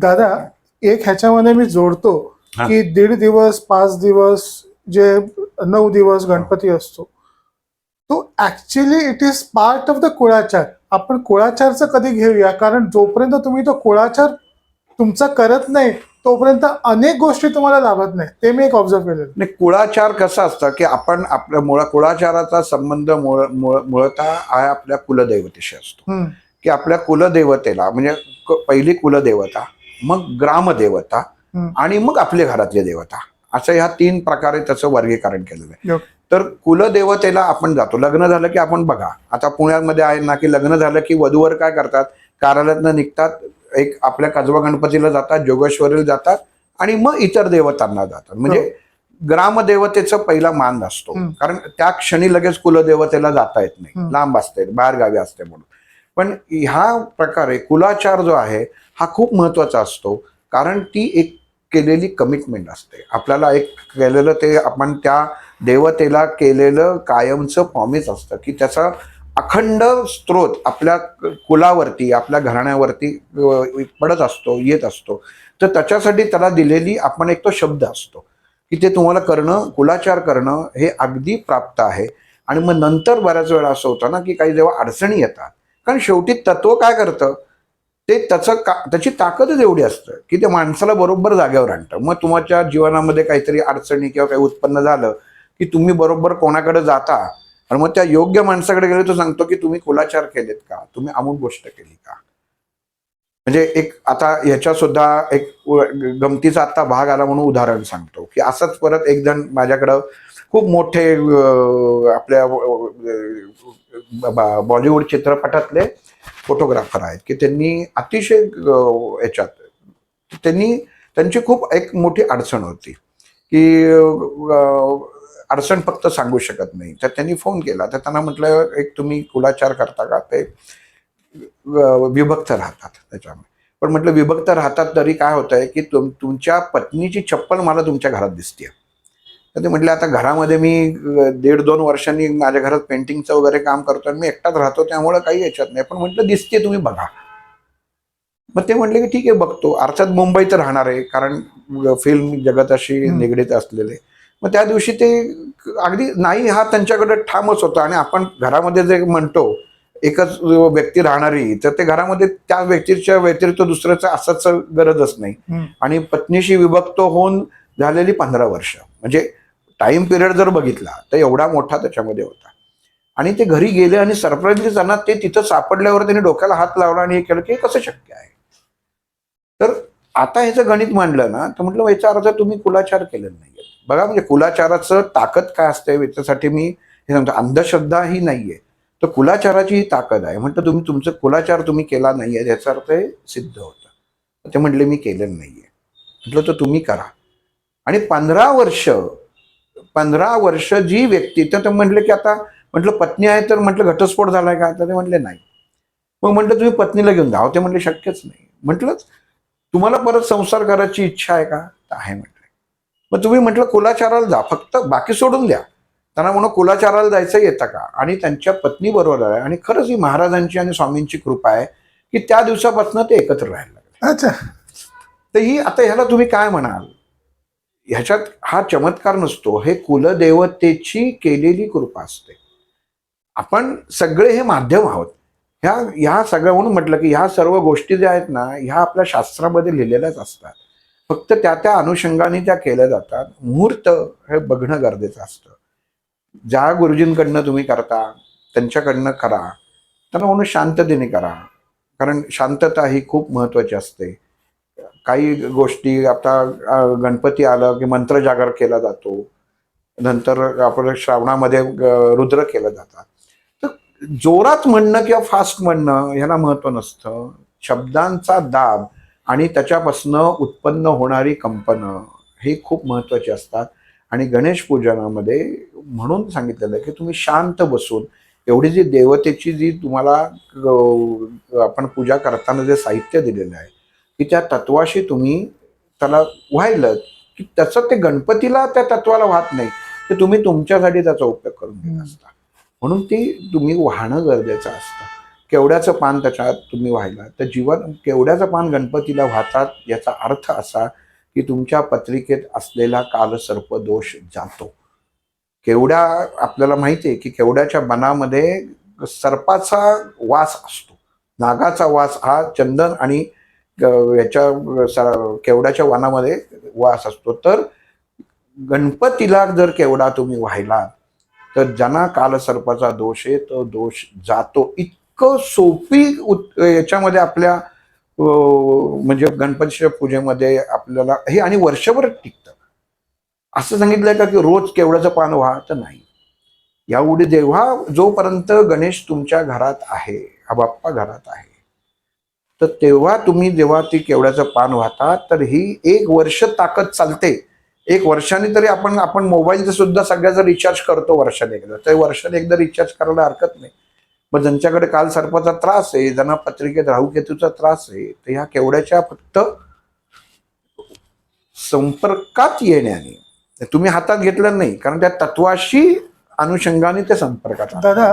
दादा एक ह्याच्यामध्ये मी जोडतो. की दीड दिवस पाच दिवस जे नऊ दिवस गणपती असतो तो actually it is part of the कुळाचार. आपण कुळाचारचं कधी घेऊया? कारण जोपर्यंत तुम्ही तो कुळाचार तुमचा करत नाही तोपर्यंत अनेक गोष्टी तुम्हाला लाभत नाही. ते मी एक ऑब्झर्व केलेलं. नाही कुळाचार कसं असतं की आपण आपल्या मुळा कुळाचाराचा संबंध मुळ मुळ- मुळतः हा आपल्या कुलदैवतेशी असतो. की आपल्या कुलदेवतेला म्हणजे पहिली कुलदेवता मग ग्रामदेवता. आणि मग आपल्या घरातली देवता. असं ह्या तीन प्रकारे त्याचं वर्गीकरण केलेलं आहे. तर कुलदेवतेला आपण जातो. लग्न झालं की आपण बघा. आता पुण्यामध्ये आहे ना की लग्न झालं की वधूवर काय करतात? कार्यालयातनं निघतात. एक आपल्या कसबा गणपतीला जातात जोगेश्वरीला जातात आणि मग इतर देवतांना जातात. म्हणजे ग्रामदेवतेचा पहिला मान असतो. कारण त्या क्षणी लगेच कुलदेवतेला जाता येत नाही. लांब असते बाहेर गावी असते म्हणून. पण ह्या प्रकारे कुलाचार जो आहे हा खूप महत्त्वाचा असतो. कारण ती एक केलेली कमिटमेंट असते. आपल्याला एक केलेलं ते आपण त्या देवतेला केलेलं कायमचं प्रॉमिस असतं की त्याचा अखंड स्रोत आपल्या कुलावरती आपल्या घराण्यावरती पडत असतो येत असतो. तर त्याच्यासाठी त्याला दिलेली आपण एक तो शब्द असतो की ते तुम्हाला करणं कुलाचार करणं हे अगदी प्राप्त आहे. आणि मग नंतर बऱ्याच वेळा असं होतं ना की काही जेव्हा अडचणी येतात कारण शेवटी तत्व काय करतं? ते त्याचं का त्याची ताकदच एवढी असतं की ते माणसाला बरोबर जागेवर आणतं. मग तुमच्या जीवनामध्ये काहीतरी अडचणी किंवा काही उत्पन्न झालं की तुम्ही बरोबर कोणाकडे जाता आणि मग त्या योग्य माणसाकडे गेले तो सांगतो की तुम्ही कुलाचार केलेत का? तुम्ही अमुक गोष्ट केली का? म्हणजे एक आता ह्याच्या सुद्धा एक गमतीचा आता भाग आला म्हणून उदाहरण सांगतो की असंच परत एक जण माझ्याकडं खूप मोठे आपल्या बा- बॉलिवूड चित्रपटातले फोटोग्राफर आहेत की त्यांनी अतिशय याच्यात त्यांनी त्यांची खूप एक मोठी अडचण होती की अडचण फक्त सांगू शकत नाही. तर त्यांनी फोन केला. तर त्यांना म्हटलं एक तुम्ही कुलाचार करता का? ते विभक्त राहतात त्याच्यामध्ये. पण म्हटलं विभक्त राहतात तरी काय होत आहे की तुम तुमच्या पत्नीची चप्पल मला तुमच्या घरात दिसते तर ते म्हटले आता घरामध्ये मी दीड दोन वर्षांनी माझ्या घरात पेंटिंगचं वगैरे काम करतो आणि मी एकटाच राहतो त्यामुळे काही याच्यात नाही. पण म्हटलं दिसते तुम्ही बघा. मग ते म्हटले की ठीक आहे बघतो. अर्थात मुंबईत राहणार आहे कारण फिल्म जगताशी हम्म. निगडीत असलेले. मग त्या दिवशी ते अगदी नाही हा त्यांच्याकडे ठामच होता आणि आपण घरामध्ये जे म्हणतो एकच व्यक्ती राहणारी तर ते घरामध्ये त्या व्यक्तीच्या व्यतिरिक्त दुसऱ्याचं असंच गरजच नाही. आणि पत्नीशी विभक्त होऊन झालेली पंधरा वर्ष. म्हणजे टाइम पिरियड जर बघितला तर एवढा मोठा त्याच्यामध्ये होता. आणि ते घरी गेले आणि सरप्राईजली त्यांना ते तिथं सापडल्यावर त्यांनी डोक्याला हात लावला आणि हे केलं की कसं शक्य आहे? तर आता ह्याचं गणित मांडलं ना तर म्हटलं याचा अर्थ तुम्ही कुलाचार केलेला नाहीये. बघा म्हणजे कुलाचाराचं ताकद काय असते? याच्यासाठी मी हे सांगतो अंधश्रद्धा ही नाहीये. तर कुलाचाराची ही ताकद आहे. म्हटलं तुम्ही तुमचं कुलाचार तुम्ही केला नाहीये. याचा अर्थ हे सिद्ध होतं. ते म्हटले मी केलेलं नाहीये. म्हटलं तर तुम्ही करा. आणि पंधरा वर्ष पंधरा वर्ष जी व्यक्ती तर ते म्हटले की आता म्हटलं पत्नी आहे तर म्हटलं घटस्फोट झालाय का? तर ते म्हटले नाही. मग म्हटलं तुम्ही पत्नीला घेऊन जा. अहो, ते म्हटले शक्यच नाही. म्हटलंच तुम्हाला परत संसार करायची इच्छा आहे का? आहे म्हटलं. मग तुम्ही म्हटलं कुलाचाराला जा. फक्त बाकी सोडून द्या. त्यांना म्हणून कुलाचाराला जायचं येतं का? आणि त्यांच्या पत्नी बरोबर आहे. आणि खरंच ही महाराजांची आणि स्वामींची कृपा आहे की त्या दिवसापासून ते एकत्र राहायला लागले. अच्छा. तर ही आता ह्याला तुम्ही काय म्हणाल? ह्याच्यात हा चमत्कार नसतो. हे कुलदेवतेची केलेली कृपा असते. आपण सगळे हे माध्यम आहोत. ह्या ह्या सगळ्या म्हणून म्हटलं की ह्या सर्व गोष्टी ज्या आहेत ना ह्या आपल्या शास्त्रामध्ये लिहिलेल्याच असतात. फक्त त्या त्या अनुषंगाने त्या केल्या जातात. मुहूर्त हे बघणं गरजेचं असतं. ज्या गुरुजींकडनं तुम्ही करता त्यांच्याकडनं करा. त्यांना म्हणून शांततेने करा. कारण शांतता ही खूप महत्वाची असते. काही गोष्टी आता गणपती आलं की मंत्र जागर केला जातो. नंतर आपण श्रावणामध्ये रुद्र केलं जातात तर जोरात म्हणणं किंवा फास्ट म्हणणं ह्याला महत्त्व नसतं. शब्दांचा दाब आणि त्याच्यापासनं उत्पन्न होणारी कंपनं ही खूप महत्वाची असतात. आणि गणेश पूजनामध्ये म्हणून सांगितलेलं आहे की तुम्ही शांत बसून एवढी जी देवतेची जी तुम्हाला आपण पूजा करताना जे साहित्य दिलेलं आहे की त्या तत्वाशी तुम्ही त्याला व्हायलं की त्याचं ते गणपतीला त्या तत्वाला वाहत नाही. ते तुम्ही तुमच्यासाठी त्याचा उपयोग करून घेत. असता. म्हणून ती तुम्ही वाहणं गरजेचं असतं. केवड्याचं पान त्याच्यात तुम्ही व्हायला तर जीवन केवड्याचं पान गणपतीला वाहतात याचा अर्थ असा की तुमच्या पत्रिकेत असलेला कालसर्प दोष जातो. केवड्या आपल्याला माहिती आहे की केवड्याच्या बनामध्ये सर्पाचा वास असतो. नागाचा वास हा चंदन आणि याच्या सा केवड्याच्या वानामध्ये वास असतो. तर गणपतीला जर केवडा तुम्ही वाहिला तर ज्यांना कालसर्पाचा दोष आहे तो दोष जातो. इतकं सोपी उत- याच्यामध्ये आपल्या म्हणजे गणपतीच्या पूजेमध्ये आपल्याला हे आणि वर्षभर टिकतं. असं सांगितलंय का की रोज केवड्याचं पान व्हा तर नाही? याउडी जेव्हा जोपर्यंत गणेश तुमच्या घरात आहे हा बाप्पा घरात आहे. तर तेव्हा तुम्ही जेव्हा ती केवड्याचं पान वाहता तर ही एक वर्ष ताकद चालते. एक वर्षाने तरी आपण आपण मोबाईलचं सुद्धा सगळ्याचा रिचार्ज करतो वर्षाने एकदा. तर वर्षाने एकदा रिचार्ज करायला हरकत नाही. मग ज्यांच्याकडे काल सर्पाचा त्रास आहे ज्यांना पत्रिकेत राहूकेतूचा त्रास आहे तर ह्या केवड्याच्या फक्त संपर्कात येण्याने. तुम्ही हातात घेतलं नाही कारण त्या तत्वाशी अनुषंगाने ते संपर्कात. दादा,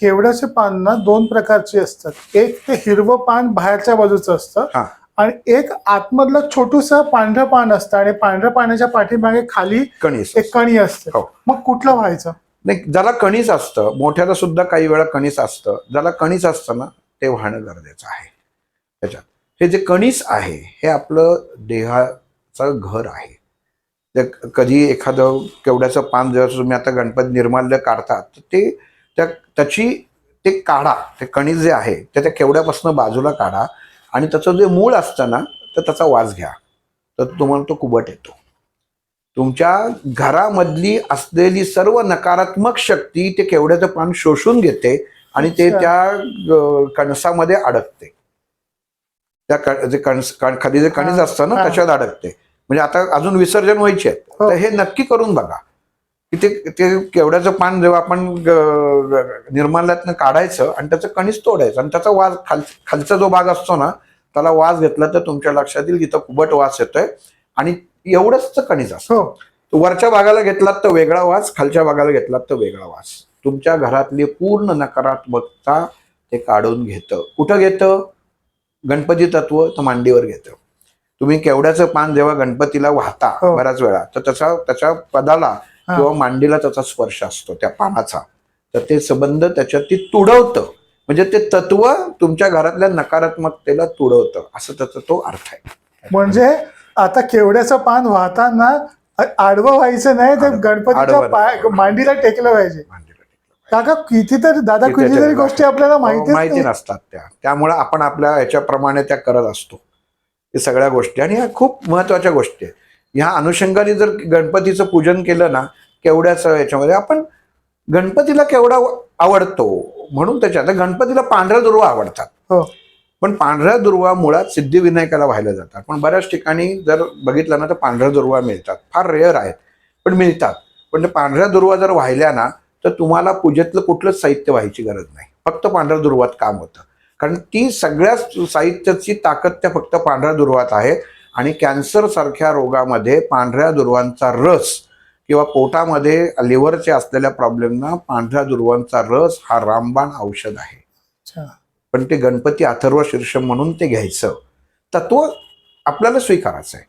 केवड्याचे पान ना दोन प्रकारचे असतात. एक ते हिरवं पान बाहेरच्या बाजूचं असतं हा. आणि एक आतमधलं छोटूस पांढरं पान असतं आणि पांढऱ्या पाण्याच्या पाठीमागे खाली कणीस एक कणी असते. हो. मग कुठलं व्हायचं? नाही ज्याला कणीस असतं मोठ्याला सुद्धा काही वेळा कणीस असतं. ज्याला कणीस असतं ना ते वाहणं गरजेचं आहे. त्याच्यात. हे जे कणीस आहे हे आपलं देहाचं घर आहे. ते कधी एखादं केवड्याचं पान जेव्हा तुम्ही आता गणपती निर्माल्य काढतात तर ते त्या त्याची ते काढा ते कणीस जे आहे ते त्या केवड्यापासून बाजूला काढा आणि त्याचं जे मूळ असतं ना तर त्याचा वास घ्या. तर तुम्हाला तो कुबट येतो. तुमच्या घरामधली असलेली सर्व नकारात्मक शक्ती ते केवड्याचं पान शोषून घेते आणि ते. त्या कणसामध्ये अडकते. त्या जे कणस कण- खाली जे कणीस असतं ना. त्याच्यात अडकते. म्हणजे आता अजून विसर्जन व्हायचे आहेत. हो. तर हे नक्की करून बघा. की ते ते केवड्याचं पान जेव्हा आपण निर्माल्यातनं काढायचं आणि त्याचं कणीस तोडायचं आणि त्याचा वास खाल खालचा जो भाग असतो ना त्याला वास घेतला तर तुमच्या लक्षात येईल तिथं कुबट वास येतोय आणि एवढंच कणीस असतं. हो. वरच्या भागाला घेतलात तर वेगळा वास खालच्या भागाला घेतलात तर वेगळा वास. तुमच्या घरातली पूर्ण नकारात्मकता ते काढून घेतं. कुठं घेतं? गणपती तत्व तर मांडीवर घेतं. तुम्ही केवड्याचं पान जेव्हा गणपतीला वाहता हो. बऱ्याच वेळा तर त्याचा त्याच्या पदाला. किंवा मांडीला त्याचा स्पर्श असतो त्या पानाचा. तर ते संबंध त्याच्यात ती तुडवतं. म्हणजे ते तत्व तुमच्या घरातल्या नकारात्मकतेला तुडवतं. असं त्याचा तो अर्थ आहे. म्हणजे आता केवड्याचं पान वाहताना आडवं व्हायचं नाही ते आडवं- गणपतीच्या. मांडीला टेकलं पाहिजे. काका कितीतरी दादा कितीतरी गोष्टी आपल्याला हो, माहिती नाही. नसतात त्या. त्यामुळे आपण आपल्या ह्याच्याप्रमाणे त्या करत असतो. हे सगळ्या गोष्टी. आणि ह्या खूप महत्त्वाच्या गोष्टी आहेत. ह्या अनुषंगाने जर गणपतीचं पूजन केलं ना केवढ्याचं याच्यामध्ये आपण गणपतीला केवढा आवडतो म्हणून त्याच्यात गणपतीला पांढऱ्या दुर्वा आवडतात. हो. पण पांढऱ्या दुर्वा मुळात सिद्धिविनायकाला व्हायला जातात. पण बऱ्याच ठिकाणी जर बघितलं ना तर पांढऱ्या दुर्वा मिळतात. फार रेअर आहेत पण मिळतात. पण ते पांढऱ्या दुर्वा जर वाहिल्या ना तर तुम्हाला पूजेतलं कुठलंच साहित्य व्हायची गरज नाही. फक्त पांढऱ्या दुर्वात काम होतं. कारण ती सगळ्याच साहित्याची ताकद त्या फक्त पांढऱ्या दुर्वात आहे. आणि कॅन्सर सारख्या रोगामध्ये पांढऱ्या दुर्वांचा रस किंवा पोटामध्ये लिव्हरचे असलेल्या प्रॉब्लेमना पांढऱ्या दुर्वांचा रस हा रामबाण औषध आहे. अच्छा. पण ते गणपती अथर्व शीर्षम म्हणून ते घ्यायचं. तत्व आपल्याला स्वीकारायचं आहे.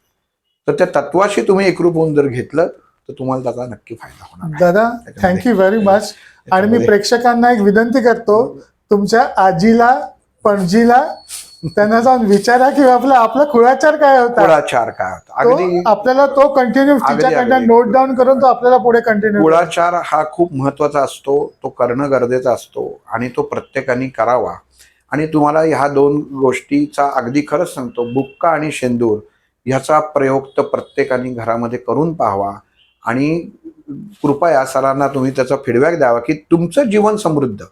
तर त्या तत्वाशी तुम्ही एकरूप होऊन जर घेतलं तर तुम्हाला त्याचा नक्की फायदा होणार. दादा थँक्यू व्हेरी मच आणि मी प्रेक्षकांना एक विनंती करतो तुमच्या आजीला पणजीला त्यांना जाऊन विचारा की आपला आपला कुळाचार काय होता? कुळाचार काय होता? तो अगदी आपल्याला तो कंटिन्यू अगदी, तिच्याकडनं अगदी. नोट डाऊन करून तो आपल्याला पुढे कंटिन्यू कुळाचार हा खूप महत्त्वाचा असतो तो करणं गरजेचा असतो आणि तो प्रत्येकाने करावा. आणि तुम्हाला ह्या दोन गोष्टीचा अगदी खरंच सांगतो बुक्का आणि शेंदूर ह्याचा प्रयोग तर प्रत्येकाने घरामध्ये करून पाहावा. आणि कृपया सरांना तुम्ही त्याचा फीडबॅक द्यावा की तुमचं जीवन समृद्ध.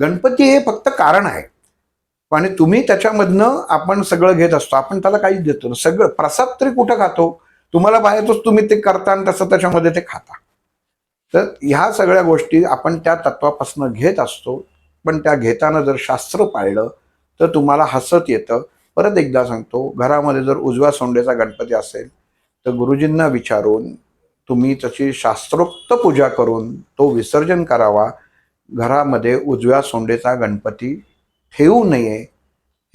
गणपती हे फक्त कारण आहे. आणि तुम्ही त्याच्यामधनं आपण सगळं घेत असतो. आपण त्याला काहीच देतो ना सगळं प्रसाद तरी कुठं खातो? तुम्हाला बाहेरच तुम्ही ते करता आणि तसं त्याच्यामध्ये ते खाता. तर ह्या सगळ्या गोष्टी आपण त्या तत्वापासून घेत असतो. पण त्या घेताना जर शास्त्र पाळलं तर तुम्हाला हसत येतं. परत एकदा सांगतो घरामध्ये जर उजव्या सोंडेचा गणपती असेल तर गुरुजींना विचारून तुम्ही त्याची शास्त्रोक्त पूजा करून तो विसर्जन करावा. घरामध्ये उजव्या सोंडेचा गणपती ठेवू नये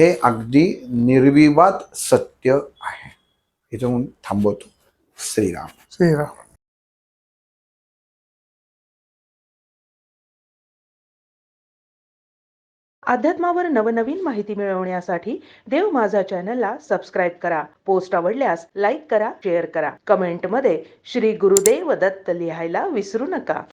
हे अगदी निर्विवाद सत्य आहे. इथून थांबवतो. श्रीराम. श्रीराम. अध्यात्मावर नवनवीन माहिती मिळवण्यासाठी देव माझा चॅनलला सबस्क्राईब करा. पोस्ट आवडल्यास लाईक करा शेअर करा. कमेंटमध्ये श्री गुरुदेव दत्त लिहायला विसरू नका.